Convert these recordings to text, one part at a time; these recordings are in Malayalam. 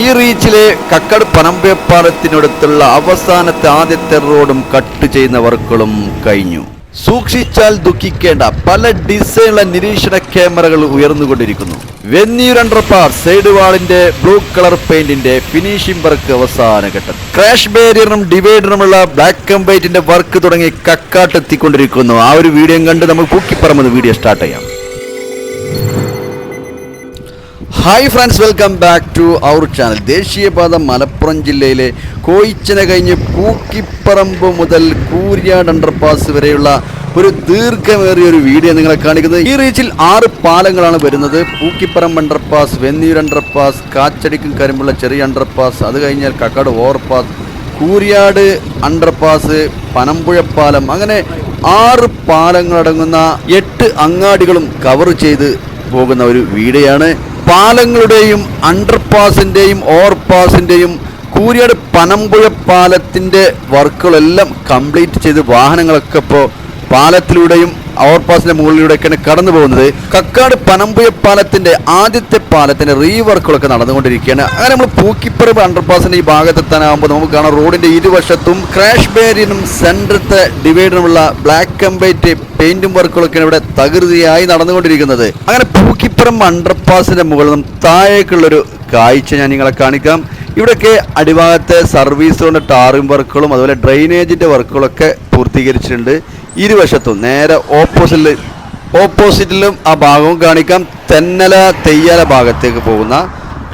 ഈ റീച്ചിലെ കക്കട് പനമ്പേപ്പാലത്തിനടുത്തുള്ള അവസാനത്തെ ആദ്യത്തെ റോഡും കട്ട് ചെയ്യുന്ന വർക്കുകളും കഴിഞ്ഞു. സൂക്ഷിച്ചാൽ ദുഃഖിക്കേണ്ട പല ഡിസൈനുള്ള നിരീക്ഷണ ക്യാമറകൾ ഉയർന്നുകൊണ്ടിരിക്കുന്നു. വെന്നിയൂർ പാർ സൈഡ് വാളിന്റെ ബ്ലൂ കളർ പെയിന്റിന്റെ ഫിനിഷിംഗ് വർക്ക് അവസാന ഘട്ടം. ക്രാഷ് ബാരിയറിനും ഡിവൈഡറിനുമുള്ള ബ്ലാക്ക് ആൻഡ് വൈറ്റിന്റെ വർക്ക് തുടങ്ങി കക്കാട്ടെത്തിക്കൊണ്ടിരിക്കുന്നു. ആ ഒരു വീഡിയോ കണ്ട് നമ്മൾ പൂക്കിപ്പറമ്പ് വീഡിയോ സ്റ്റാർട്ട് ചെയ്യാം. Hi friends welcome back to our channel ദേശീയപാത മലപ്പുറം ജില്ലയിലെ കോയിച്ചന കഴിഞ്ഞ് പൂക്കിപ്പറമ്പ് മുതൽ കൂര്യാട് അണ്ടർപാസ് വരെയുള്ള ഒരു ദീർഘമേറിയ ഒരു വീഡിയോ നിങ്ങളെ കാണിക്കുന്നത്. ഈ റീച്ചിൽ ആറ് പാലങ്ങളാണ് വരുന്നത്. പൂക്കിപ്പറമ്പ് അണ്ടർപാസ് വെന്നിയൂർ അണ്ടർപാസ് കാച്ചടിക്കും കരിമ്പുള്ള ചെറിയ അണ്ടർപാസ് അത് കഴിഞ്ഞാൽ കക്കാട് ഓവർപാസ് കൂര്യാട് അണ്ടർപാസ് പനമ്പുഴ പാലം. അങ്ങനെ ആറ് പാലങ്ങളടങ്ങുന്ന എട്ട് അങ്ങാടികളും കവർ ചെയ്ത് പോകുന്ന ഒരു വീഡിയോയാണ് പാലങ്ങളുടെയും അണ്ടർപാസിന്റെയും ഓവർപാസിന്റെയും കൂരിയാട് പനമ്പുഴ പാലത്തിന്റെ വർക്കുകളെല്ലാം കംപ്ലീറ്റ് ചെയ്ത് വാഹനങ്ങളൊക്കെ ഇപ്പോൾ പാലത്തിലൂടെയും ഓവർപാസിന്റെ മുകളിലൂടെയൊക്കെയാണ് കടന്നു പോകുന്നത്. കക്കാട് പനമ്പുയ പാലത്തിന്റെ ആദ്യത്തെ പാലത്തിന്റെ റീവർക്കുകളൊക്കെ നടന്നുകൊണ്ടിരിക്കുകയാണ്. അങ്ങനെ നമ്മൾ പൂക്കിപ്പറമ്പ് അണ്ടർപാസിന്റെ ഈ ഭാഗത്തെത്താനാകുമ്പോൾ നമുക്ക് കാണാം റോഡിന്റെ ഇരുവശത്തും ക്രാഷ് ബാരിയനും സെന്ററത്തെ ഡിവൈഡറിനുമുള്ള ബ്ലാക്ക് ആൻഡ് വൈറ്റ് പെയിന്റും വർക്കുകളൊക്കെയാണ് ഇവിടെ തകൃതിയായി നടന്നുകൊണ്ടിരിക്കുന്നത്. അങ്ങനെ പൂക്കിപ്പുറം അണ്ടർപാസിന്റെ മുകളിൽ നിന്നും താഴേക്കുള്ളൊരു കാഴ്ച ഞാൻ നിങ്ങളെ കാണിക്കാം. ഇവിടെയൊക്കെ അടിഭാഗത്തെ സർവീസുകളുടെ ടാറിംഗ് വർക്കുകളും അതുപോലെ ഡ്രെയിനേജിന്റെ വർക്കുകളൊക്കെ പൂർത്തീകരിച്ചിട്ടുണ്ട്. ഇരുവശത്തും നേരെ ഓപ്പോസിറ്റിൽ ഓപ്പോസിറ്റിലും ആ ഭാഗവും കാണിക്കാം. തെന്നല തെയ്യാല ഭാഗത്തേക്ക് പോകുന്ന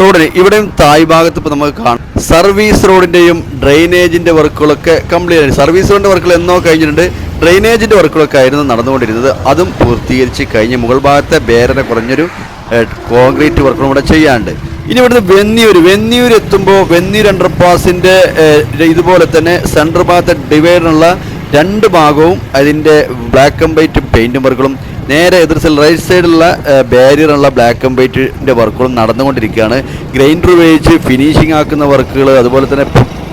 റോഡിന്. ഇവിടെയും തായ് ഭാഗത്ത് ഇപ്പോൾ നമുക്ക് കാണാം. സർവീസ് റോഡിന്റെയും ഡ്രെയിനേജിന്റെ വർക്കുകളൊക്കെ കംപ്ലീറ്റ് ആയി. സർവീസ് റോഡിന്റെ വർക്കുകൾ എന്നോ കഴിഞ്ഞിട്ടുണ്ട്. ഡ്രെയിനേജിന്റെ വർക്കുകളൊക്കെ ആയിരുന്നു നടന്നുകൊണ്ടിരുന്നത്. അതും പൂർത്തീകരിച്ച് കഴിഞ്ഞ് മുകൾ ഭാഗത്തെ ബേരനെ കുറഞ്ഞൊരു കോൺക്രീറ്റ് വർക്കുകളും ഇവിടെ ചെയ്യാണ്ട് ഇനി ഇവിടുന്ന് വെന്നിയൂർ വെന്നിയൂർ എത്തുമ്പോൾ വെന്നിയൂർ അണ്ടർപാസിന്റെ ഇതുപോലെ തന്നെ സെൻട്രൽ ഭാഗത്തെ ഡിവൈഡറിനുള്ള രണ്ട് ഭാഗവും അതിന്റെ ബ്ലാക്ക് ആൻഡ് വൈറ്റ് പെയിന്റും വർക്കുകളും. നേരെ എതിർ സൈഡ് റൈറ്റ് സൈഡിലുള്ള ബാരിയറുള്ള ബ്ലാക്ക് ആൻഡ് വൈറ്റിന്റെ വർക്കുകളും നടന്നുകൊണ്ടിരിക്കുകയാണ്. ഗ്രൈൻഡർ ഉപയോഗിച്ച് ഫിനിഷിംഗ് ആക്കുന്ന വർക്കുകൾ അതുപോലെ തന്നെ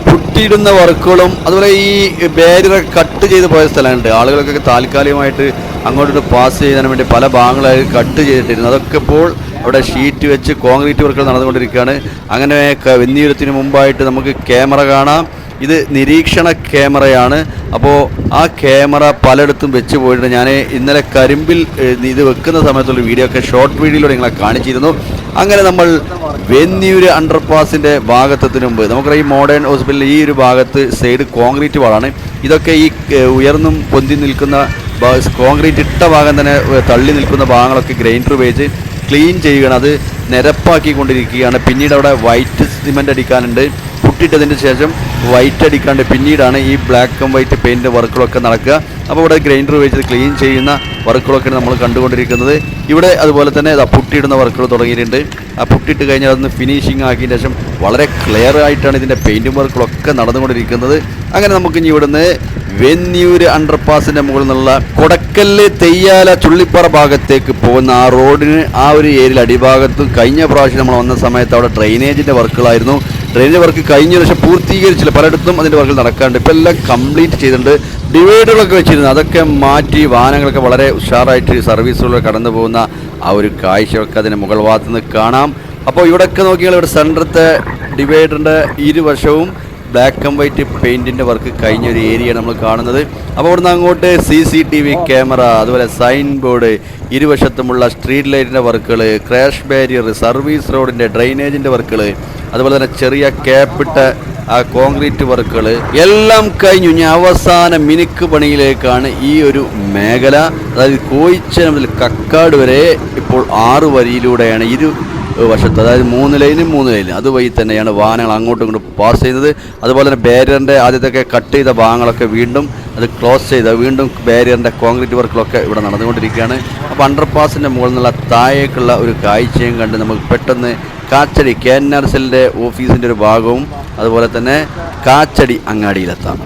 പുട്ടിയിടുന്ന വർക്കുകളും അതുപോലെ ഈ ബാരിയറൊക്കെ കട്ട് ചെയ്ത് പോയ സ്ഥലമുണ്ട് ആളുകൾക്കൊക്കെ താൽക്കാലികമായിട്ട് അങ്ങോട്ടോട്ട് പാസ് ചെയ്യാൻ വേണ്ടി പല ഭാഗങ്ങളായി കട്ട് ചെയ്തിട്ടിരുന്നു. അതൊക്കെ ഇപ്പോൾ അവിടെ ഷീറ്റ് വെച്ച് കോൺക്രീറ്റ് വർക്കുകൾ നടന്നുകൊണ്ടിരിക്കുകയാണ്. അങ്ങനെ വെന്നീരത്തിന് മുമ്പായിട്ട് നമുക്ക് ക്യാമറ കാണാം. ഇത് നിരീക്ഷണ ക്യാമറയാണ്. അപ്പോൾ ആ ക്യാമറ പലയിടത്തും വെച്ച് പോയിട്ടുണ്ട്. ഞാൻ ഇന്നലെ കരിമ്പിൽ ഇത് വെക്കുന്ന സമയത്തുള്ള വീഡിയോ ഒക്കെ ഷോർട്ട് വീഡിയോയിലൂടെ നിങ്ങളെ കാണിച്ചിരുന്നു. അങ്ങനെ നമ്മൾ വെന്നിയൂര് അണ്ടർപാസിന്റെ ഭാഗത്തെത്തിന് മുമ്പ് നമുക്കറിയാം ഈ മോഡേൺ ഹോസ്പിറ്റലിൽ ഈ ഒരു ഭാഗത്ത് സൈഡ് കോൺക്രീറ്റ് വാളാണ്. ഇതൊക്കെ ഈ ഉയർന്നും പൊന്തി നിൽക്കുന്ന കോൺക്രീറ്റ് ഇട്ട ഭാഗം തന്നെ തള്ളി നിൽക്കുന്ന ഭാഗങ്ങളൊക്കെ ഗ്രൈൻഡർ ഉപയോഗിച്ച് ക്ലീൻ ചെയ്യുകയാണ്. അത് നിരപ്പാക്കിക്കൊണ്ടിരിക്കുകയാണ്. പിന്നീട് അവിടെ വൈറ്റ് സിമെന്റ് അടിക്കാനുണ്ട്. പുട്ടിട്ടതിന് ശേഷം വൈറ്റ് അടിക്കാണ്ട് പിന്നീടാണ് ഈ ബ്ലാക്ക് ആൻഡ് വൈറ്റ് പെയിന്റ് വർക്കുകളൊക്കെ നടക്കുക. അപ്പോൾ ഇവിടെ ഗ്രൈൻഡർ ഉപയോഗിച്ച് ക്ലീൻ ചെയ്യുന്ന വർക്കുകളൊക്കെയാണ് നമ്മൾ കണ്ടുകൊണ്ടിരിക്കുന്നത്. ഇവിടെ അതുപോലെ തന്നെ ഇതാ പുട്ടിയിടുന്ന വർക്കുകൾ തുടങ്ങിയിട്ടുണ്ട്. ആ പുട്ടിയിട്ട് കഴിഞ്ഞാൽ അതൊന്ന് ഫിനിഷിംഗ് ആക്കിയതിന് ശേഷം വളരെ ക്ലിയർ ആയിട്ടാണ് ഇതിന്റെ പെയിന്റും വർക്കുകളൊക്കെ നടന്നുകൊണ്ടിരിക്കുന്നത്. അങ്ങനെ നമുക്ക് ഇനി ഇവിടുന്ന് വെന്നിയൂര് അണ്ടർപാസിന്റെ മുകളിൽ നിന്നുള്ള കൊടക്കല്ല് തെയ്യാല ചുള്ളിപ്പാറ ഭാഗത്തേക്ക് പോകുന്ന ആ റോഡിന് ആ ഒരു ഏരിയയിൽ അടിഭാഗത്തും കഴിഞ്ഞ പ്രാവശ്യം നമ്മൾ വന്ന സമയത്ത് അവിടെ ഡ്രെയിനേജിന്റെ വർക്കുകളായിരുന്നു. ഡ്രെയിനേജ് വർക്ക് കഴിഞ്ഞ പക്ഷേ പൂർത്തീകരിച്ചില്ല പലയിടത്തും അതിന്റെ വർക്കുകൾ നടക്കാണ്ട് ഇപ്പോൾ എല്ലാം കംപ്ലീറ്റ് ചെയ്തിട്ടുണ്ട്. ഡിവൈഡറുകളൊക്കെ വെച്ചിരുന്നു. അതൊക്കെ മാറ്റി വാഹനങ്ങളൊക്കെ വളരെ ഉഷാറായിട്ട് സർവീസുകളിൽ കടന്നു പോകുന്ന ആ ഒരു കാഴ്ചയൊക്കെ അതിന് മുകൾ ഭാഗത്ത് നിന്ന് കാണാം. അപ്പോൾ ഇവിടെയൊക്കെ നോക്കിയാൽ ഇവിടെ സെന്ററത്തെ ഡിവൈഡറിന്റെ ഇരുവശവും ബ്ലാക്ക് ആൻഡ് വൈറ്റ് പെയിന്റിന്റെ വർക്ക് കഴിഞ്ഞ ഒരു ഏരിയ നമ്മൾ കാണുന്നത്. അപ്പോൾ അവിടുന്ന് അങ്ങോട്ട് C C T V camera അതുപോലെ സൈൻ ബോർഡ് ഇരുവശത്തുമുള്ള സ്ട്രീറ്റ് ലൈറ്റിന്റെ വർക്കുകൾ ക്രാഷ് ബാരിയർ സർവീസ് റോഡിന്റെ ഡ്രൈനേജിന്റെ വർക്കുകൾ അതുപോലെ തന്നെ ചെറിയ ക്യാപ്പിട്ട ആ കോൺക്രീറ്റ് വർക്കുകൾ എല്ലാം കഴിഞ്ഞു. ഞാൻ അവസാന മിനുക്ക് പണിയിലേക്കാണ് ഈ ഒരു മേഖല. അതായത് കോയിച്ചന മുതൽ കക്കാട് വരെ ഇപ്പോൾ ആറ് വരിയിലൂടെയാണ്. ഇരു വശത്ത് അതായത് മൂന്ന് ലൈനും മൂന്ന് ലൈനും. അതുവഴി തന്നെയാണ് വാഹനങ്ങൾ അങ്ങോട്ടും ഇങ്ങോട്ടും പാസ് ചെയ്യുന്നത്. അതുപോലെ തന്നെ ബാരിയറിന്റെ ആദ്യത്തൊക്കെ കട്ട് ചെയ്ത ഭാഗങ്ങളൊക്കെ വീണ്ടും അത് ക്ലോസ് ചെയ്ത് വീണ്ടും ബാരിയറിന്റെ കോൺക്രീറ്റ് വർക്കുകളൊക്കെ ഇവിടെ നടന്നുകൊണ്ടിരിക്കുകയാണ്. അപ്പോൾ അണ്ടർപാസിന്റെ മുകളിൽ നിന്നുള്ള താഴേക്കുള്ള ഒരു കാഴ്ചയും കണ്ട് നമുക്ക് പെട്ടെന്ന് കാച്ചടി കെ എൻ ആർ സെല്ലിന്റെ ഓഫീസിന്റെ ഒരു ഭാഗവും അതുപോലെ തന്നെ കാച്ചടി അങ്ങാടിയിലെത്താം.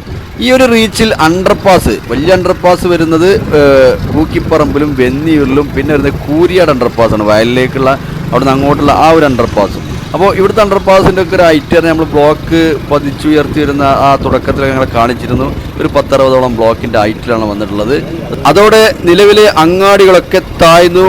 ഈ ഒരു റീച്ചിൽ അണ്ടർപാസ് വലിയ അണ്ടർപാസ് വരുന്നത് ഊക്കിപ്പറമ്പിലും വെന്നിയൂരിലും പിന്നെ വരുന്നത് കൂരിയാട് അണ്ടർപാസാണ് വയലിലേക്കുള്ള അവിടെ നിന്ന് അങ്ങോട്ടുള്ള ആ ഒരു അണ്ടർപാസും അപ്പോൾ ഇവിടുത്തെ അണ്ടർപാസിന്റെ ഒക്കെ ഒരു ഐറ്റർ നമ്മൾ ബ്ലോക്ക് പതിച്ചുയർത്തി വരുന്ന ആ തുടക്കത്തിൽ ഞങ്ങൾ കാണിച്ചിരുന്നു. ഒരു പത്തറുപതോളം ബ്ലോക്കിന്റെ ഐറ്റിലാണ് വന്നിട്ടുള്ളത്. അതോടെ നിലവിലെ അങ്ങാടികളൊക്കെ താഴ്ന്നു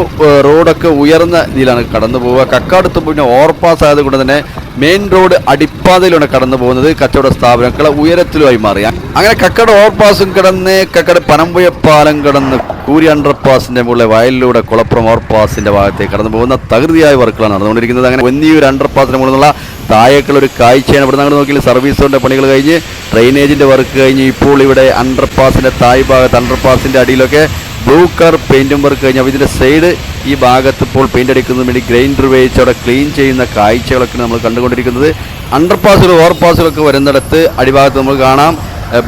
റോഡൊക്കെ ഉയർന്ന രീതിയിലാണ് കടന്നു പോവുക കക്കാടത്ത് പിന്നെ ഓവർപാസ് ആയതുകൊണ്ട് തന്നെ മെയിൻ റോഡ് അടിപ്പാതയിലൂടെ കടന്നു പോകുന്നത്. കച്ചവട സ്ഥാപനങ്ങളെ ഉയരത്തിലുമായി മാറി. അങ്ങനെ കക്കട ഓവർപാസും കടന്ന് കക്കട പനമ്പുയ പാലം കടന്ന് കൂരി അണ്ടർപാസിന്റെ മുകളിലെ വയലിലൂടെ കുളപ്പുറം ഓവർപാസിന്റെ ഭാഗത്തേക്ക് കടന്നു പോകുന്ന തകൃതിയായ വർക്കുകളാണ് നടന്നുകൊണ്ടിരിക്കുന്നത്. അങ്ങനെ ഒന്നിയൊരു അണ്ടർപാസിന് മുകളിലുള്ള താഴേക്കുള്ള ഒരു കാഴ്ചയാണ് ഇവിടെ നിന്ന് നോക്കിയാൽ സർവീസ് റോഡിന്റെ പണികൾ കഴിഞ്ഞ് ഡ്രെയിനേജിന്റെ വർക്ക് കഴിഞ്ഞ് ഇപ്പോൾ ഇവിടെ അണ്ടർപാസിന്റെ തായ് ഭാഗത്ത് അണ്ടർപാസിന്റെ അടിയിലൊക്കെ ബ്ലൂ കളർ പെയിന്റും വർക്ക് കഴിഞ്ഞാൽ അപ്പോൾ ഇതിന്റെ സൈഡ് ഈ ഭാഗത്ത് ഇപ്പോൾ പെയിന്റ് അടിക്കുന്നതിന് വേണ്ടി ഗ്രൈൻഡർ ഉപയോഗിച്ച് അവിടെ ക്ലീൻ ചെയ്യുന്ന കാഴ്ചകളൊക്കെ നമ്മൾ കണ്ടുകൊണ്ടിരിക്കുന്നത്. അണ്ടർ പാസുകൾ ഓവർപാസുകളൊക്കെ വരുന്നിടത്ത് അടിഭാഗത്ത് നമ്മൾ കാണാം.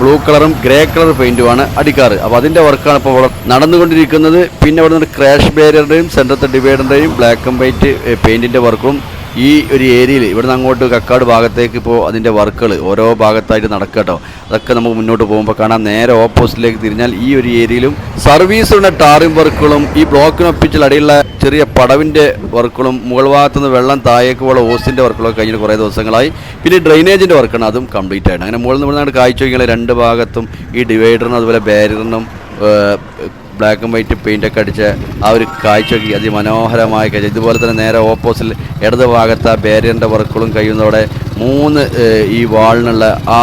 ബ്ലൂ കളറും ഗ്രേ കളർ പെയിന്റുമാണ് അടിക്കാറ്. അപ്പോൾ അതിന്റെ വർക്കാണ് ഇപ്പോൾ നടന്നുകൊണ്ടിരിക്കുന്നത്. പിന്നെ അവിടെ നിന്ന് ക്രാഷ് ബാരിയറിന്റെയും സെന്ററത്തെ ഡിവൈഡറിന്റെയും ബ്ലാക്ക് ആൻഡ് വൈറ്റ് പെയിന്റിന്റെ വർക്കും ഈ ഒരു ഏരിയയിൽ ഇവിടുന്ന് അങ്ങോട്ട് കക്കാട് ഭാഗത്തേക്ക് ഇപ്പോൾ അതിന്റെ വർക്കുകൾ ഓരോ ഭാഗത്തായിട്ട് നടക്കുക കേട്ടോ അതൊക്കെ നമുക്ക് മുന്നോട്ട് പോകുമ്പോൾ കാണാം. നേരെ ഓപ്പോസിറ്റിലേക്ക് തിരിഞ്ഞാൽ ഈ ഒരു ഏരിയയിലും സർവീസുകളുടെ ടാറിംഗ് വർക്കുകളും ഈ ബ്ലോക്കിനൊപ്പിച്ചുള്ള അടിയുള്ള ചെറിയ പടവിന്റെ വർക്കുകളും മുകൾ ഭാഗത്തു നിന്ന് വെള്ളം താഴേക്ക് പോലെ ഓസിന്റെ വർക്കുകളൊക്കെ കഴിഞ്ഞിട്ട് കുറേ ദിവസങ്ങളായി. പിന്നെ ഡ്രെയിനേജിന്റെ വർക്കാണ് അതും കംപ്ലീറ്റ് ആയിട്ട് അങ്ങനെ മുകളിൽ നിന്ന് ഇവിടെ കാഴ്ച നോക്കിയാൽ രണ്ട് ഭാഗത്തും ഈ ഡിവൈഡറിനും അതുപോലെ ബാരിയറിനും ബ്ലാക്ക് ആൻഡ് വൈറ്റ് പെയിന്റ് ഒക്കെ അടിച്ച ആ ഒരു കാഴ്ചയ്ക്ക് അതിമനോഹരമായ കാഴ്ച. ഇതുപോലെ തന്നെ നേരെ ഓപ്പോസിറ്റ് ഇടത് ഭാഗത്ത് ആ ബാരിയറിന്റെ വർക്കുകളും കഴിയുന്നതോടെ മൂന്ന് ഈ വാളിനുള്ള ആ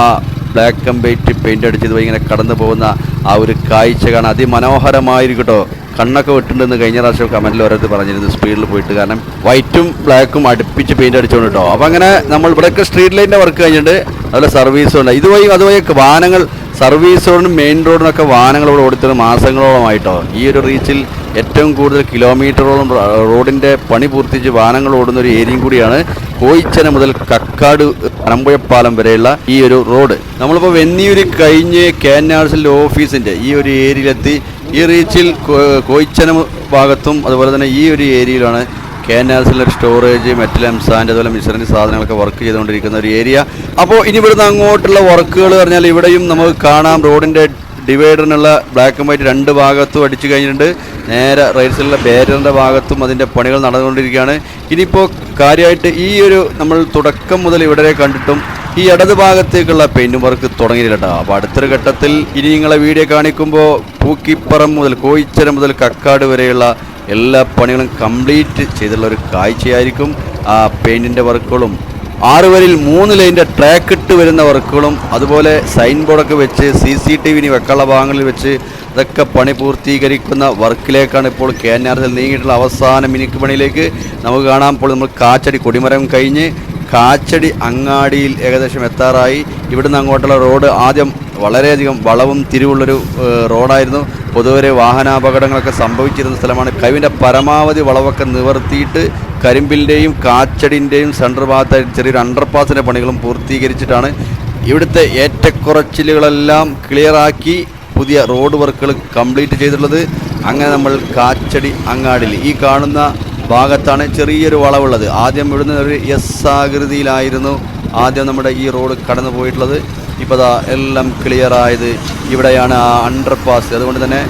ബ്ലാക്ക് ആൻഡ് വൈറ്റ് പെയിന്റ് അടിച്ചത് ഇങ്ങനെ കടന്നു പോകുന്ന ആ ഒരു കാഴ്ച കാണാൻ അതിമനോഹരമായിരിക്കും കേട്ടോ കണ്ണൊക്കെ വിട്ടിട്ടുണ്ടെന്ന് കഴിഞ്ഞ പ്രാവശ്യം കമന്റിൽ ഓരോരുത്തർ പറഞ്ഞിരുന്നു സ്പീഡിൽ പോയിട്ട്. കാരണം വൈറ്റും ബ്ലാക്കും അടുപ്പിച്ച് പെയിന്റ് അടിച്ചുകൊണ്ട് കേട്ടോ അപ്പോൾ അങ്ങനെ നമ്മൾ ഇവിടെയൊക്കെ സ്ട്രീറ്റ് ലൈറ്റിന്റെ വർക്ക് കഴിഞ്ഞിട്ടുണ്ട് അതുപോലെ സർവീസും ഉണ്ട്. ഇതുവഴി അതുവഴി വാഹനങ്ങൾ സർവീസ് റോഡിനും മെയിൻ റോഡിനൊക്കെ വാഹനങ്ങൾ ഇവിടെ ഓടിത്തത് മാസങ്ങളോളമായിട്ടോ. ഈ ഒരു റീച്ചിൽ ഏറ്റവും കൂടുതൽ കിലോമീറ്ററോളം റോഡിന്റെ പണി പൂർത്തിച്ച് വാഹനങ്ങൾ ഓടുന്ന ഒരു ഏരിയയും കൂടിയാണ് കോയിച്ചന മുതൽ കക്കാട് പനമ്പുഴപ്പാലം വരെയുള്ള ഈ ഒരു റോഡ്. നമ്മളിപ്പോൾ വെന്നിയൂര് കഴിഞ്ഞ് കേന്നാഴ്സിന്റെ ഓഫീസിന്റെ ഈ ഒരു ഏരിയയിലെത്തി. ഈ റീച്ചിൽ കോയിച്ചന ഭാഗത്തും അതുപോലെ തന്നെ ഈ ഒരു ഏരിയയിലാണ് കെ എൻ ആർസിലെ സ്റ്റോറേജ് മെറ്റൽ എംസാന്റെ അതുപോലെ മിശ്രണി സാധനങ്ങളൊക്കെ വർക്ക് ചെയ്തുകൊണ്ടിരിക്കുന്ന ഒരു ഏരിയ അപ്പോൾ ഇനി ഇവിടുന്ന് അങ്ങോട്ടുള്ള വർക്കുകൾ പറഞ്ഞാൽ ഇവിടെയും നമുക്ക് കാണാം. റോഡിന്റെ ഡിവൈഡറിനുള്ള ബ്ലാക്ക് ആൻഡ് വൈറ്റ് രണ്ട് ഭാഗത്തും അടിച്ചു കഴിഞ്ഞിട്ടുണ്ട്. നേരെ റൈറ്റ് സൈഡിലുള്ള ബാരിയറിന്റെ ഭാഗത്തും അതിന്റെ പണികൾ നടന്നുകൊണ്ടിരിക്കുകയാണ്. ഇനിയിപ്പോൾ കാര്യമായിട്ട് ഈ ഒരു നമ്മൾ തുടക്കം മുതൽ ഇവിടെ കണ്ടിട്ടും ഈ ഇടത് ഭാഗത്തേക്കുള്ള പെയിന്റ് വർക്ക് തുടങ്ങിയില്ല അപ്പോൾ അടുത്തൊരു ഘട്ടത്തിൽ ഇനി നിങ്ങളെ വീഡിയോ കാണിക്കുമ്പോൾ പൂക്കിപ്പറം മുതൽ കോയിച്ചര മുതൽ കക്കാട് വരെയുള്ള എല്ലാ പണികളും കംപ്ലീറ്റ് ചെയ്തുള്ള ഒരു കാഴ്ചയായിരിക്കും ആ പെയിന്റിന്റെ വർക്കുകളും. ആറ് വരിൽ മൂന്ന് ലൈന്റെ ട്രാക്ക് ഇട്ട് വരുന്ന വർക്കുകളും അതുപോലെ സൈൻ ബോർഡൊക്കെ വെച്ച് സി സി ടി വിന് വെക്കാനുള്ള ഭാഗങ്ങളിൽ വെച്ച് അതൊക്കെ പണി പൂർത്തീകരിക്കുന്ന വർക്കിലേക്കാണ് ഇപ്പോൾ കെ എൻ ആർ നീങ്ങിയിട്ടുള്ള അവസാന മിനിക്ക് പണിയിലേക്ക്. നമുക്ക് കാണാം ഇപ്പോൾ നമ്മൾ കാച്ചടി കൊടിമരം കഴിഞ്ഞ് കാച്ചടി അങ്ങാടിയിൽ ഏകദേശം എത്താറായി. ഇവിടുന്ന് അങ്ങോട്ടുള്ള റോഡ് ആദ്യം വളരെയധികം വളവും തിരിവുള്ളൊരു റോഡായിരുന്നു. പൊതുവരെ വാഹനാപകടങ്ങളൊക്കെ സംഭവിച്ചിരുന്ന സ്ഥലമാണ്. കവിന്റെ പരമാവധി വളവൊക്കെ നിവർത്തിയിട്ട് കരിമ്പിന്റെയും കാച്ചടിന്റെയും സെൻട്രൽ ഭാഗത്തായി ചെറിയൊരു അണ്ടർപാസിന്റെ പണികളും പൂർത്തീകരിച്ചിട്ടാണ് ഇവിടുത്തെ ഏറ്റക്കുറച്ചിലുകളെല്ലാം ക്ലിയറാക്കി പുതിയ റോഡ് വർക്കുകൾ കംപ്ലീറ്റ് ചെയ്തിട്ടുള്ളത്. അങ്ങനെ നമ്മൾ കാച്ചടി അങ്ങാടിൽ ഈ കാണുന്ന ഭാഗത്താണ് ചെറിയൊരു വളവുള്ളത്. ആദ്യം ഇവിടുന്ന് ഒരു എസ് ആകൃതിയിലായിരുന്നു ആദ്യം നമ്മുടെ ഈ റോഡ് കടന്നു പോയിട്ടുള്ളത് ഇപ്പോൾ എല്ലാം ക്ലിയർ ആയത്. ഇവിടെയാണ് ആ അണ്ടർ പാസ് അതുകൊണ്ട് തന്നെ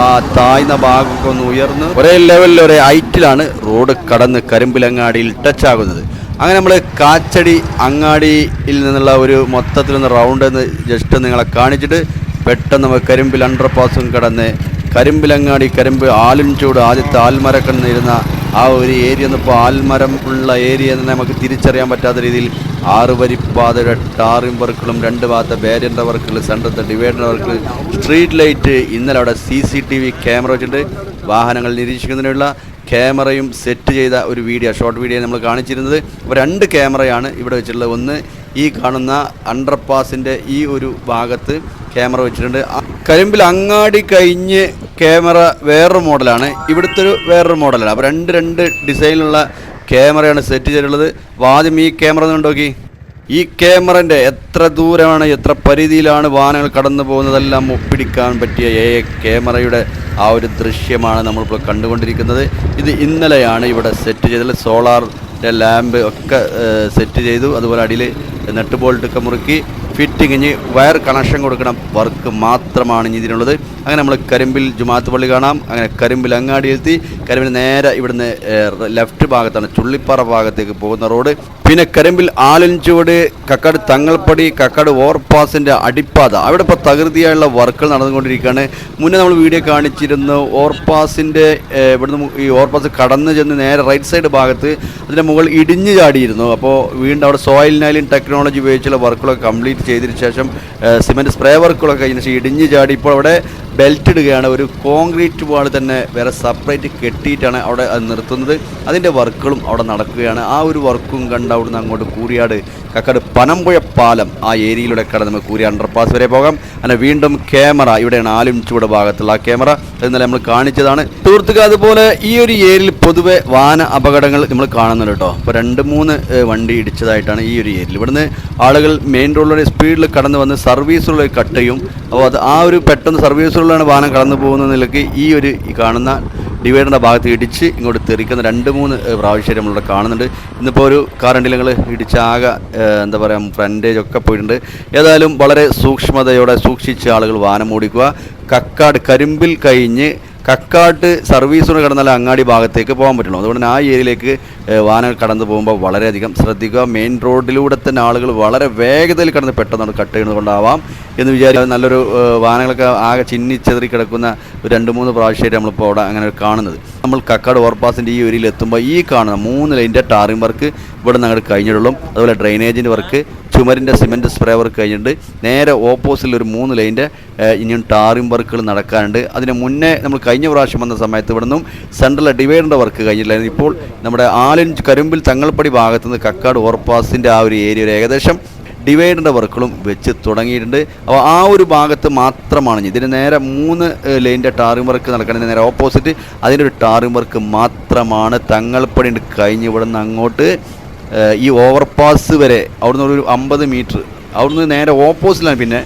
ആ താഴ്ന്ന ഭാഗമൊക്കെ ഒന്ന് ഉയർന്ന് ഒരേ ലെവലിൽ ഒരേ ഹൈറ്റിലാണ് റോഡ് കടന്ന് കരിമ്പിലങ്ങാടിയിൽ ടച്ച് ആകുന്നത്. അങ്ങനെ നമ്മൾ കാച്ചടി അങ്ങാടിയിൽ നിന്നുള്ള ഒരു മൊത്തത്തിലൊന്ന് റൗണ്ട് എന്ന് ജസ്റ്റ് നിങ്ങളെ കാണിച്ചിട്ട് പെട്ടെന്ന് നമ്മൾ കരിമ്പിൽ അണ്ടർ പാസും കടന്ന് കരിമ്പിലങ്ങാടി കരിമ്പ് ആലിൻചൂട് ആദ്യത്തെ ആൽമരക്കണ്ണിരുന്ന ആ ഒരു ഏരിയ ഇപ്പോൾ ആൽമരം ഉള്ള ഏരിയ തന്നെ നമുക്ക് തിരിച്ചറിയാൻ പറ്റാത്ത രീതിയിൽ ആറ് വരിപ്പാതയുടെ ടാറിംഗ് വർക്കുകളും രണ്ട് ഭാഗത്തെ ബാരിയറിന്റെ വർക്കുകൾ സെന്ററത്തെ ഡിവൈഡറിന്റെ വർക്ക് സ്ട്രീറ്റ് ലൈറ്റ് ഇന്നലെ അവിടെ C C T V camera വെച്ചിട്ട് വാഹനങ്ങൾ നിരീക്ഷിക്കുന്നതിനുള്ള ക്യാമറയും സെറ്റ് ചെയ്ത ഒരു വീഡിയോ ഷോർട്ട് വീഡിയോ നമ്മൾ കാണിച്ചിരുന്നത്. അപ്പോൾ രണ്ട് ക്യാമറയാണ് ഇവിടെ വെച്ചിട്ടുള്ളത്. ഒന്ന് ഈ കാണുന്ന അണ്ടർപാസിന്റെ ഈ ഒരു ഭാഗത്ത് ക്യാമറ വെച്ചിട്ടുണ്ട്. കരിമ്പിൽ അങ്ങാടി കഴിഞ്ഞ് ക്യാമറ വേറൊരു മോഡലാണ് ഇവിടുത്തെ ഒരു വേറൊരു മോഡലാണ് അപ്പോൾ രണ്ട് രണ്ട് ഡിസൈനിലുള്ള ക്യാമറയാണ് സെറ്റ് ചെയ്തിട്ടുള്ളത്. വാദ്യം ഈ ക്യാമറ നോക്കി ഈ ക്യാമറന്റെ എത്ര ദൂരമാണ് എത്ര പരിധിയിലാണ് വാഹനങ്ങൾ കടന്നു പോകുന്നതെല്ലാം ഒപ്പിടിക്കാൻ പറ്റിയ ഏ ക്യാമറയുടെ ആ ഒരു ദൃശ്യമാണ് നമ്മളിപ്പോൾ കണ്ടുകൊണ്ടിരിക്കുന്നത്. ഇത് ഇന്നലെയാണ് ഇവിടെ സെറ്റ് ചെയ്തത്. സോളാറിന്റെ ലാമ്പ് ഒക്കെ സെറ്റ് ചെയ്തു. അതുപോലെ അടിയിൽ നെട്ട് ബോൾട്ടൊക്കെ മുറുക്കി ഫിറ്റിംഗ് ഇനി വയർ കണക്ഷൻ കൊടുക്കണം. വർക്ക് മാത്രമാണ് ഇനി ഇതിനുള്ളത്. അങ്ങനെ നമ്മൾ കരിമ്പിൽ ജുമാത്ത് പള്ളി കാണാം. അങ്ങനെ കരിമ്പിൽ അങ്ങാടി എത്തി കരിമ്പിൽ നേരെ ഇവിടുന്ന് ലെഫ്റ്റ് ഭാഗത്താണ് ചുള്ളിപ്പാറ ഭാഗത്തേക്ക് പോകുന്ന റോഡ് പിന്നെ കരിമ്പിൽ ആലഞ്ചുവട് കക്കാട് തങ്ങൾപ്പടി കക്കാട് ഓവർപാസിന്റെ അടിപ്പാത. അവിടെ ഇപ്പോൾ തകൃതിയായുള്ള വർക്കുകൾ നടന്നുകൊണ്ടിരിക്കുകയാണ്. മുന്നേ നമ്മൾ വീഡിയോ കാണിച്ചിരുന്നു ഓവർപാസിന്റെ ഇവിടുന്ന് ഈ ഓവർപാസ് കടന്ന് ചെന്ന് നേരെ റൈറ്റ് സൈഡ് ഭാഗത്ത് അതിന്റെ മുകളിൽ ഇടിഞ്ഞു ചാടിയിരുന്നു. അപ്പോൾ വീണ്ടും അവിടെ സോയിൽ നൈലിൻ ടെക്നോളജി ഉപയോഗിച്ചുള്ള വർക്കുകളൊക്കെ കംപ്ലീറ്റ് ചെയ്തതിന് ശേഷം സിമെന്റ് സ്പ്രേ വർക്കുകളൊക്കെ കഴിഞ്ഞ ശേഷം ഇടിഞ്ഞു ചാടി. ഇപ്പോൾ അവിടെ ബെൽറ്റ് ഇടുകയാണ്. ഒരു കോൺക്രീറ്റ് വാൾ തന്നെ വേറെ സെപ്പറേറ്റ് കെട്ടിയിട്ടാണ് അവിടെ നിർത്തുന്നത്. അതിന്റെ വർക്കുകളും അവിടെ നടക്കുകയാണ്. ആ ഒരു വർക്കും കണ്ട് അവിടുന്ന് അങ്ങോട്ട് കൂരിയാട് കക്കാട് പനമ്പുഴ പാലം ആ ഏരിയയിലൂടെ കടന്ന് നമുക്ക് കൂരി അണ്ടർപാസ് വരെ പോകാം. അങ്ങനെ വീണ്ടും ക്യാമറ ഇവിടെയാണ് ആലും ചൂട് ഭാഗത്തുള്ള ആ ക്യാമറ. ഇന്നലെ നമ്മൾ കാണിച്ചതാണ്. സുഹൃത്തുക്കൾ അതുപോലെ ഈ ഒരു ഏരിയയിൽ പൊതുവെ വാഹന അപകടങ്ങൾ നമ്മൾ കാണുന്നുണ്ട് കേട്ടോ. അപ്പോൾ രണ്ട് മൂന്ന് വണ്ടി ഇടിച്ചതായിട്ടാണ് ഈ ഒരു ഏരിയയിൽ. ഇവിടുന്ന് ആളുകൾ മെയിൻ റോഡിലൂടെ സ്പീഡിൽ കടന്ന് വന്ന് സർവീസുള്ള കട്ട് ചെയ്യും അപ്പോൾ അത് ആ ഒരു പെട്ടെന്ന് സർവീസുകളിലാണ് വാഹനം കടന്നു പോകുന്ന നിലയ്ക്ക് ഈ ഒരു ഈ കാണുന്ന ഡിവൈഡറിന്റെ ഭാഗത്ത് ഇടിച്ച് ഇങ്ങോട്ട് തെറിക്കുന്ന രണ്ട് മൂന്ന് പ്രാവശ്യം നമ്മളിവിടെ കാണുന്നുണ്ട്. ഇന്നിപ്പോൾ ഒരു കാർ നിങ്ങൾ ഇടിച്ചാകെ എന്താ പറയുക ഫ്രണ്ടേജ് ഒക്കെ പോയിട്ടുണ്ട്. ഏതായാലും വളരെ സൂക്ഷ്മതയോടെ സൂക്ഷിച്ച് ആളുകൾ വാഹനം ഓടിക്കുക. കക്കാട് കരിമ്പിൽ കഴിഞ്ഞ് കക്കാട്ട് സർവീസിന് കടന്നാൽ അങ്ങാടി ഭാഗത്തേക്ക് പോകാൻ പറ്റുള്ളൂ. അതുകൊണ്ട് ആ ഏരിയയിലേക്ക് വാഹനം കടന്നു പോകുമ്പോൾ വളരെയധികം ശ്രദ്ധിക്കുക. മെയിൻ റോഡിലൂടെ തന്നെ ആളുകൾ വളരെ വേഗതയിൽ കടന്ന് പെട്ടെന്ന് കട്ട് ചെയ്യുന്നത് കൊണ്ടാവാം എന്ന് വിചാരിച്ചാൽ നല്ലൊരു വാഹനങ്ങളൊക്കെ ആകെ ചിന്നിച്ചെതിറി കിടക്കുന്ന ഒരു രണ്ട് മൂന്ന് പ്രാവശ്യമായിട്ട് നമ്മളിപ്പോൾ അവിടെ അങ്ങനെ കാണുന്നത്. നമ്മൾ കക്കാട് ഓവർപാസിന്റെ ഈ ഏരിയയിൽ എത്തുമ്പോൾ ഈ കാണുന്ന മൂന്ന് ലൈന്റെ ടാറിംഗ് വർക്ക് ഇവിടെ നിന്ന് അങ്ങോട്ട് കഴിഞ്ഞിട്ടുള്ളൂ. അതുപോലെ ഡ്രെയിനേജിന്റെ വർക്ക് ചുമരിന്റെ സിമെന്റ് സ്പ്രേ വർക്ക് കഴിഞ്ഞിട്ടുണ്ട്. നേരെ ഓപ്പോസിറ്റിൽ ഒരു മൂന്ന് ലൈന്റെ ഇനിയും ടാറിംഗ് വർക്കുകൾ നടക്കാനുണ്ട്. അതിന് മുന്നേ നമ്മൾ കഴിഞ്ഞ പ്രാവശ്യം വന്ന സമയത്ത് ഇവിടെ നിന്നും സെൻട്രലിലെ ഡിവൈഡറിന്റെ വർക്ക് കഴിഞ്ഞിട്ടില്ലായിരുന്നു ഇപ്പോൾ നമ്മുടെ ആലിൻ കരുമ്പിൽ തങ്ങൾപ്പടി ഭാഗത്തുനിന്ന് കക്കാട് ഓവർപാസിന്റെ ആ ഒരു ഏരിയ ഏകദേശം ഡിവൈഡറിന്റെ വർക്കുകളും വെച്ച് തുടങ്ങിയിട്ടുണ്ട്. അപ്പോൾ ആ ഒരു ഭാഗത്ത് മാത്രമാണ്. ഇതിന് നേരെ മൂന്ന് ലൈന്റെ ടാറിംഗ് വർക്ക് നടക്കുന്നത് നേരെ ഓപ്പോസിറ്റ് അതിന്റെ ഒരു ടാറിംഗ് വർക്ക് മാത്രമാണ് തങ്ങൾപ്പടി കഴിഞ്ഞ് ഇവിടെ നിന്ന് അങ്ങോട്ട് ഈ ഓവർപാസ് വരെ അവിടുന്ന് ഒരു അമ്പത് മീറ്റർ അവിടുന്ന് നേരെ ഓപ്പോസിറ്റിലാണ് പിന്നെ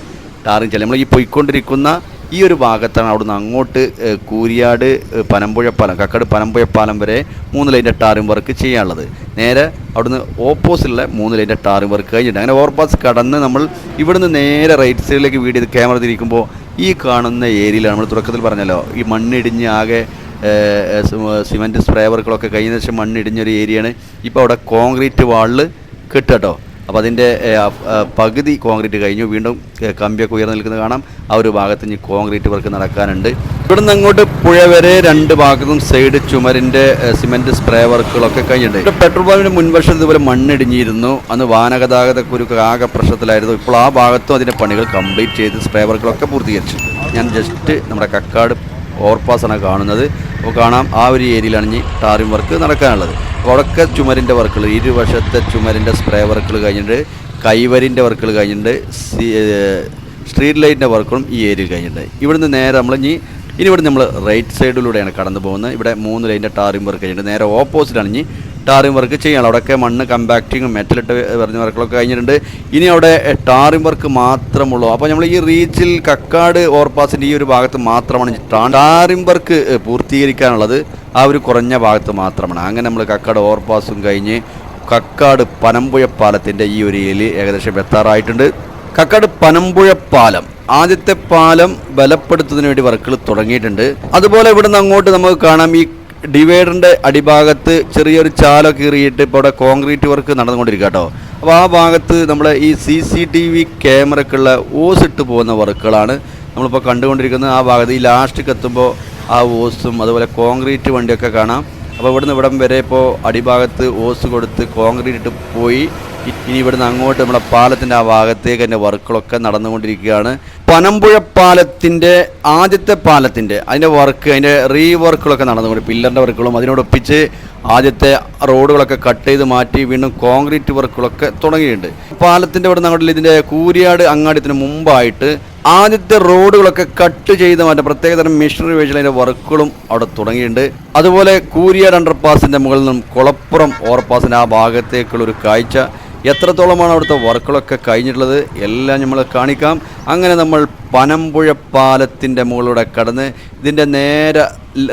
ടാറിങ് ചെല്ലുക. നമ്മൾ ഈ പോയിക്കൊണ്ടിരിക്കുന്ന ഈ ഒരു ഭാഗത്താണ് അവിടുന്ന് അങ്ങോട്ട് കൂരിയാട് പനമ്പുഴപ്പാലം കക്കാട് പനമ്പുഴപ്പാലം വരെ മൂന്ന് ലൈന്റെ ടാറിങ് വർക്ക് ചെയ്യാനുള്ളത്. നേരെ അവിടുന്ന് ഓപ്പോസിറ്റുള്ള മൂന്ന് ലൈന്റെ ടാറിങ് വർക്ക് കഴിഞ്ഞിട്ട് അങ്ങനെ ഓവർപാസ് കടന്ന് നമ്മൾ ഇവിടുന്ന് നേരെ റൈറ്റ് സൈഡിലേക്ക് വീട് ക്യാമറ തിരിക്കുമ്പോൾ ഈ കാണുന്ന ഏരിയയിലാണ് നമ്മൾ തുടക്കത്തിൽ പറഞ്ഞല്ലോ ഈ മണ്ണിടിഞ്ഞ് ആകെ സിമെന്റ് സ്പ്രേ വർക്കുകളൊക്കെ കഴിഞ്ഞ ശേഷം മണ്ണിടിഞ്ഞൊരു ഏരിയയാണ്. ഇപ്പോൾ അവിടെ കോൺക്രീറ്റ് വാളിൽ കെട്ടോ അപ്പോൾ അതിന്റെ പകുതി കോൺക്രീറ്റ് കഴിഞ്ഞു. വീണ്ടും കമ്പിയൊക്കെ ഉയർന്നു നിൽക്കുന്നത് കാണാം. ആ ഒരു ഭാഗത്ത് ഇനി കോൺക്രീറ്റ് വർക്ക് നടക്കാനുണ്ട്. ഇവിടുന്ന് അങ്ങോട്ട് പുഴ വരെ രണ്ട് ഭാഗത്തും സൈഡ് ചുമരിന്റെ സിമെന്റ് സ്പ്രേ വർക്കുകളൊക്കെ കഴിഞ്ഞിട്ടുണ്ട്. ഇവിടെ പെട്രോൾ പമ്പിന്റെ മുൻവശം ഇതുപോലെ മണ്ണിടിഞ്ഞിരുന്നു അന്ന് വാഹനഗതാഗത ഒരു ആകെ പ്രശ്നത്തിലായിരുന്നു. ഇപ്പോൾ ആ ഭാഗത്തും അതിന്റെ പണികൾ കംപ്ലീറ്റ് ചെയ്ത് സ്പ്രേ വർക്കുകളൊക്കെ പൂർത്തീകരിച്ചു. ഞാൻ ജസ്റ്റ് നമ്മുടെ കക്കാട് ഓവർപാസാണ് കാണുന്നത്. അപ്പോൾ കാണാം ആ ഒരു ഏരിയയിലാണ് ഇനി ടാറിംഗ് വർക്ക് നടക്കാനുള്ളത്. കൊടക്ക ചുമരിന്റെ വർക്കുകൾ ഇരുവശത്തെ ചുമരിന്റെ സ്പ്രേ വർക്കുകൾ കഴിഞ്ഞിട്ടുണ്ട്. കൈവരിന്റെ വർക്കുകൾ കഴിഞ്ഞിട്ടുണ്ട്. സ്ട്രീറ്റ് ലൈറ്റിന്റെ വർക്കുകളും ഈ ഏരിയയിൽ കഴിഞ്ഞിട്ടുണ്ട്. ഇവിടുന്ന് നേരെ നമ്മൾ ഇനി ഇനി ഇവിടെ നമ്മൾ റൈറ്റ് സൈഡിലൂടെയാണ് കടന്നു പോകുന്നത്. ഇവിടെ മൂന്ന് ലൈന്റെ ടാറിംഗ് വർക്ക് കഴിഞ്ഞിട്ട് നേരെ ഓപ്പോസിറ്റാണ് ഇനി ടാറിംഗ് വർക്ക് ചെയ്യണം അവിടെയൊക്കെ മണ്ണ് കമ്പാക്റ്റിങ്ങും മെറ്റലിട്ട് പറഞ്ഞ വർക്കുകളൊക്കെ കഴിഞ്ഞിട്ടുണ്ട്. ഇനി അവിടെ ടാറിംഗ് വർക്ക് മാത്രമുള്ളൂ. അപ്പോൾ നമ്മൾ ഈ റീച്ചിൽ കക്കാട് ഓവർപാസിന്റെ ഈ ഒരു ഭാഗത്ത് മാത്രമാണ് ടാറിംഗ് വർക്ക് പൂർത്തീകരിക്കാനുള്ളത്. ആ ഒരു കുറഞ്ഞ ഭാഗത്ത് മാത്രമാണ്. അങ്ങനെ നമ്മൾ കക്കാട് ഓവർപാസും കഴിഞ്ഞ് കക്കാട് പനമ്പുഴ പാലത്തിന്റെ ഈ ഒരു ഏരിയയിൽ ഏകദേശം എത്താറായിട്ടുണ്ട്. കക്കാട് പനമ്പുഴ പാലം. ആദ്യത്തെ പാലം ബലപ്പെടുത്തുന്നതിന് വേണ്ടി വർക്കുകൾ തുടങ്ങിയിട്ടുണ്ട്. അതുപോലെ ഇവിടുന്ന് അങ്ങോട്ട് നമുക്ക് കാണാം ഈ ഡിവൈഡറിന്റെ അടിഭാഗത്ത് ചെറിയൊരു ചാല കീറിയിട്ട് ഇപ്പോൾ അവിടെ കോൺക്രീറ്റ് വർക്ക് നടന്നുകൊണ്ടിരിക്കുക കേട്ടോ. അപ്പോൾ ആ ഭാഗത്ത് നമ്മൾ ഈ സി സി ടി വി ക്യാമറക്കുള്ള ഇട്ട് പോകുന്ന വർക്കുകളാണ് നമ്മളിപ്പോൾ കണ്ടുകൊണ്ടിരിക്കുന്നത്. ആ ഭാഗത്ത് ഈ ലാസ്റ്റിൽ എത്തുമ്പോൾ ആ ഓസും അതുപോലെ കോൺക്രീറ്റ് വണ്ടിയൊക്കെ കാണാം. അപ്പോൾ ഇവിടുന്ന് ഇവിടം വരെ ഇപ്പോൾ അടിഭാഗത്ത് ഓസ് കൊടുത്ത് കോൺക്രീറ്റ് ഇട്ട് പോയി. ഇനി ഇവിടുന്ന് അങ്ങോട്ട് നമ്മുടെ പാലത്തിന്റെ ആ ഭാഗത്തേക്ക് തന്നെ വർക്കുകളൊക്കെ നടന്നുകൊണ്ടിരിക്കുകയാണ്. പനമ്പുഴ പാലത്തിന്റെ ആദ്യത്തെ പാലത്തിന്റെ അതിന്റെ വർക്ക് അതിന്റെ റീ വർക്കുകളൊക്കെ നടന്നുകൊണ്ട് പില്ലറിന്റെ വർക്കുകളും അതിനോടൊപ്പിച്ച് ആദ്യത്തെ റോഡുകളൊക്കെ കട്ട് ചെയ്ത് മാറ്റി വീണ്ടും കോൺക്രീറ്റ് വർക്കുകളൊക്കെ തുടങ്ങിയിട്ടുണ്ട്. പാലത്തിന്റെ ഇവിടെ അങ്ങോട്ട് ഇതിന്റെ കൂരിയാട് അങ്ങാടിത്തിന് മുമ്പായിട്ട് ആദ്യത്തെ റോഡുകളൊക്കെ കട്ട് ചെയ്ത് മാറ്റി പ്രത്യേകതരം മെഷീനറി ഉപയോഗിച്ചുള്ള അതിന്റെ വർക്കുകളും അവിടെ തുടങ്ങിയിട്ടുണ്ട്. അതുപോലെ കൂരിയാട് അണ്ടർപാസിന്റെ മുകളിൽ നിന്നും കുളപ്പുറം ഓവർപാസിന്റെ ആ ഭാഗത്തേക്കുള്ള ഒരു കാഴ്ച എത്രത്തോളമാണ് അവിടുത്തെ വർക്കുകളൊക്കെ കഴിഞ്ഞിട്ടുള്ളത്? എല്ലാം നമ്മൾ കാണിക്കാം. അങ്ങനെ നമ്മൾ പനമ്പുഴ പാലത്തിന്റെ മുകളിലൂടെ കടന്ന് ഇതിന്റെ നേരെ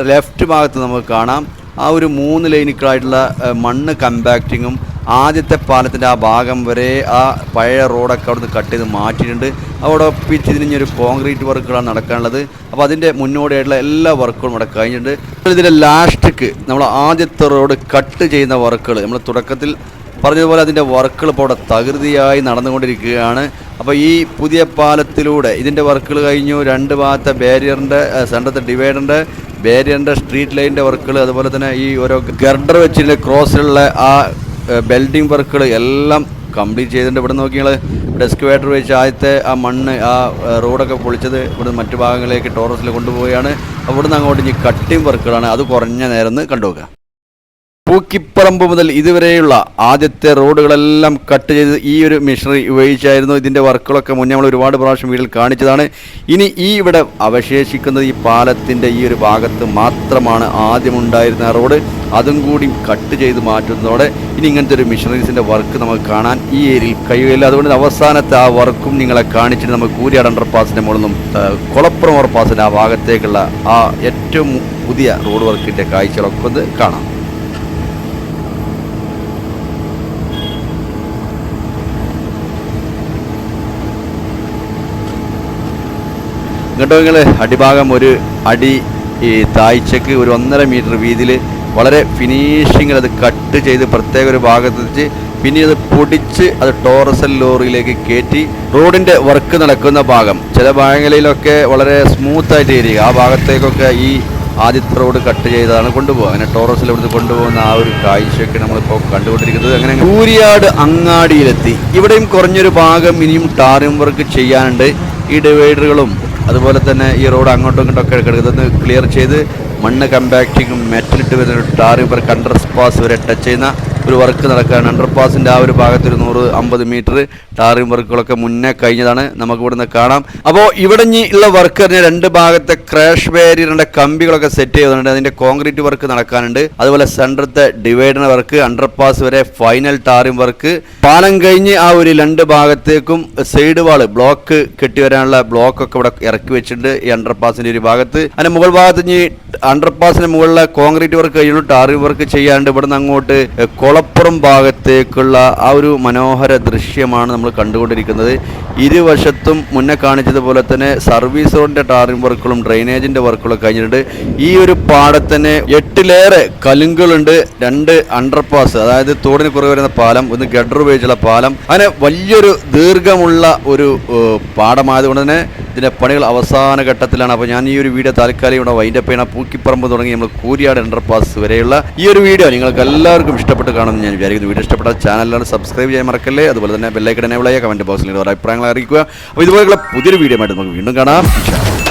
ലെഫ്റ്റ് ഭാഗത്ത് നമുക്ക് കാണാം. ആ ഒരു മൂന്ന് ലൈനുകളായിട്ടുള്ള മണ്ണ് കമ്പാക്റ്റിങ്ങും ആദ്യത്തെ പാലത്തിന്റെ ആ ഭാഗം വരെ ആ പഴയ റോഡൊക്കെ അവിടുന്ന് കട്ട് ചെയ്ത് മാറ്റിയിട്ടുണ്ട്. അവിടെ ഒപ്പിച്ച് ഇതിനൊരു കോൺക്രീറ്റ് വർക്കുകളാണ് നടക്കാനുള്ളത്. അപ്പോൾ അതിന്റെ മുന്നോടിയായിട്ടുള്ള എല്ലാ വർക്കുകളും ഇവിടെ കഴിഞ്ഞിട്ടുണ്ട്. ഇതിന്റെ ലാസ്റ്റിക്ക് നമ്മൾ ആദ്യത്തെ റോഡ് കട്ട് ചെയ്യുന്ന വർക്കുകൾ നമ്മൾ തുടക്കത്തിൽ പറഞ്ഞതുപോലെ അതിന്റെ വർക്കുകൾ ഇപ്പോൾ അവിടെ തകൃതിയായി നടന്നുകൊണ്ടിരിക്കുകയാണ്. അപ്പോൾ ഈ പുതിയ പാലത്തിലൂടെ ഇതിന്റെ വർക്കുകൾ കഴിഞ്ഞു. രണ്ട് ഭാഗത്തെ ബാരിയറിന്റെ സെന്ററത്തെ ഡിവൈഡറിന്റെ ബാരിയറിന്റെ സ്ട്രീറ്റ് ലൈനിന്റെ വർക്കുകൾ അതുപോലെ തന്നെ ഈ ഓരോ ഗർഡർ വെച്ചിട്ടുള്ള ക്രോസിലുള്ള ആ ബെൽഡിംഗ് വർക്കുകൾ എല്ലാം കംപ്ലീറ്റ് ചെയ്തിട്ടുണ്ട്. ഇവിടെ നോക്കിയാൽ നിങ്ങൾ ഡെസ്കുവേറ്റർ വെച്ച് ആദ്യത്തെ ആ മണ്ണ് ആ റോഡൊക്കെ പൊളിച്ചത് ഇവിടെ മറ്റു ഭാഗങ്ങളിലേക്ക് ടോറസിൽ കൊണ്ടുപോവുകയാണ്. അവിടുന്ന് അങ്ങോട്ട് ഇനി കട്ടിംഗ് വർക്കുകളാണ് അത് കുറഞ്ഞ നേരം കണ്ടുപോകുക പൂക്കിപ്പറമ്പ് മുതൽ ഇതുവരെയുള്ള ആദ്യത്തെ റോഡുകളെല്ലാം കട്ട് ചെയ്ത് ഈ ഒരു മെഷീനറി ഉപയോഗിച്ചായിരുന്നു ഇതിന്റെ വർക്കുകളൊക്കെ മുന്നേ നമ്മൾ ഒരുപാട് പ്രാവശ്യം വീട്ടിൽ കാണിച്ചതാണ്. ഇനി ഈ ഇവിടെ അവശേഷിക്കുന്നത് ഈ പാലത്തിന്റെ ഈ ഒരു ഭാഗത്ത് മാത്രമാണ് ആദ്യമുണ്ടായിരുന്ന റോഡ്. അതും കൂടി കട്ട് ചെയ്ത് മാറ്റുന്നതോടെ ഇനി ഇങ്ങനത്തെ ഒരു മിഷനറീസിന്റെ വർക്ക് നമുക്ക് കാണാൻ ഈ ഏരിയയിൽ കഴിയില്ല അതുകൊണ്ട് അവസാനത്തെ ആ വർക്കും നിങ്ങളെ കാണിച്ചിട്ട് നമുക്ക് കൂരിയാട് അണ്ടർപാസിന്റെ മുകളിൽ നിന്നും കുളപ്പുറം ഓവർപാസിന്റെ ആ ഭാഗത്തേക്കുള്ള ആ ഏറ്റവും പുതിയ റോഡ് വർക്കിന്റെ കാഴ്ചകളൊക്കെ ഒന്ന് കാണാം. ഇങ്ങോട്ട് നിങ്ങൾ അടിഭാഗം ഒരു അടി ഈ താഴ്ചക്ക് ഒരു ഒന്നര മീറ്റർ വീതിയിൽ വളരെ ഫിനിഷിങ്ങിൽ അത് കട്ട് ചെയ്ത് പ്രത്യേക ഒരു ഭാഗത്ത് വെച്ച് പിന്നീട് അത് പൊടിച്ച് അത് ടോറസൽ ലോറിയിലേക്ക് കയറ്റി റോഡിന്റെ വർക്ക് നടക്കുന്ന ഭാഗം. ചില ഭാഗങ്ങളിലൊക്കെ വളരെ സ്മൂത്തായിട്ട് ഏരിയ. ആ ഭാഗത്തേക്കൊക്കെ ഈ ആദ്യത്തെ റോഡ് കട്ട് ചെയ്തതാണ് കൊണ്ടുപോകുക അങ്ങനെ ടോറസിൽ ഇവിടുന്ന് കൊണ്ടുപോകുന്ന ആ ഒരു കാഴ്ചയൊക്കെ നമ്മളിപ്പോൾ കണ്ടുകൊണ്ടിരിക്കുന്നത്. അങ്ങനെ കൂരിയാട് അങ്ങാടിയിലെത്തി. ഇവിടെയും കുറഞ്ഞൊരു ഭാഗം ഇനിയും ടാറിംഗ് വർക്ക് ചെയ്യാനുണ്ട്. ഈ ഡിവൈഡറുകളും അതുപോലെ തന്നെ ഈ റോഡ് അങ്ങോട്ടും ഇങ്ങോട്ടും ഒക്കെ കിടക്കുന്നത് ക്ലിയർ ചെയ്ത് മണ്ണ് കമ്പാക്റ്റിങ്ങും മെറ്റലിട്ട് വരുന്ന ടാർ ഇവർ കണ്ടർ സ്പാസ് വരെ ടച്ച് ചെയ്യുന്ന ഒരു വർക്ക് നടക്കുകയാണ്. അണ്ടർപാസിന്റെ ആ ഒരു ഭാഗത്ത് ഒരു നൂറ് അമ്പത് മീറ്റർ ടാറിംഗ് വർക്കുകളൊക്കെ മുന്നേ കഴിഞ്ഞതാണ്. നമുക്ക് ഇവിടുന്ന് കാണാം. അപ്പോൾ ഇവിടെ ഇനി ഉള്ള വർക്ക് പറഞ്ഞാൽ രണ്ട് ഭാഗത്തെ ക്രാഷ് ബാരിയറിന്റെ കമ്പികളൊക്കെ സെറ്റ് ചെയ്തിട്ടുണ്ട്. അതിന്റെ കോൺക്രീറ്റ് വർക്ക് നടക്കാനുണ്ട്. അതുപോലെ സെന്ററത്തെ ഡിവൈഡറിന്റെ വർക്ക് അണ്ടർപാസ് വരെ ഫൈനൽ ടാറിംഗ് വർക്ക് പാലം കഴിഞ്ഞ് ആ ഒരു രണ്ട് ഭാഗത്തേക്കും സൈഡ് വാൾ ബ്ലോക്ക് കെട്ടി വരാനുള്ള ബ്ലോക്ക് ഒക്കെ ഇവിടെ ഇറക്കി വെച്ചിട്ടുണ്ട് ഈ അണ്ടർപാസിന്റെ ഒരു ഭാഗത്ത്. അതിന്റെ മുകൾ ഭാഗത്ത് ഇനി അണ്ടർപാസിന് മുകളിലെ കോൺക്രീറ്റ് വർക്ക് കഴിഞ്ഞു ടാറിംഗ് വർക്ക് ചെയ്യാണ്ട് ഇവിടുന്ന് അങ്ങോട്ട് കുളപ്പുറം ഭാഗത്തേക്കുള്ള ആ ഒരു മനോഹര ദൃശ്യമാണ് നമ്മൾ കണ്ടുകൊണ്ടിരിക്കുന്നത്. ഇരുവശത്തും മുന്നേ കാണിച്ചതുപോലെ തന്നെ സർവീസ് റോഡിന്റെ ടാറിംഗ് വർക്കുകളും ഡ്രെയിനേജിന്റെ വർക്കുകളും കഴിഞ്ഞിട്ടുണ്ട്. ഈ ഒരു പാടത്തിന് എട്ടിലേറെ കലുങ്കുകളുണ്ട്. രണ്ട് അണ്ടർപാസ് അതായത് തോടിന് കുറവ് വരുന്ന പാലം ഒന്ന് ഗഡർ ഉപയോഗിച്ചുള്ള പാലം. അങ്ങനെ വലിയൊരു ദീർഘമുള്ള ഒരു പാടമായതുകൊണ്ട് തന്നെ ഇതിന്റെ പണികൾ അവസാന ഘട്ടത്തിലാണ്. അപ്പോൾ ഞാൻ ഈ ഒരു വീഡിയോ താൽക്കാലികം ഇവിടെ വൈൻഡപ്പ് ചെയ്യണം. പൂക്കിപ്പറമ്പ് തുടങ്ങി നമ്മൾ കൂരിയാട് എന്റർപാസ് വരെയുള്ള ഈ ഒരു വീഡിയോ നിങ്ങൾക്ക് എല്ലാവർക്കും ഇഷ്ടപ്പെട്ട് കാണുമെന്ന് ഞാൻ വിചാരിക്കുന്നു. വീഡിയോ ഇഷ്ടപ്പെട്ട ചാനലിലാണ് സബ്സ്ക്രൈബ് ചെയ്യാൻ മറക്കല്ലേ? അതുപോലെ തന്നെ ബെല്ലൈക്കടനെ ചെയ്യുക കമന്റ് ബോക്സിൽ അഭിപ്രായങ്ങൾ അറിയിക്കുക. അപ്പോൾ ഇതുപോലെയുള്ള പുതിയൊരു വീഡിയോ ആയിട്ട് നമുക്ക് വീണ്ടും കാണാം.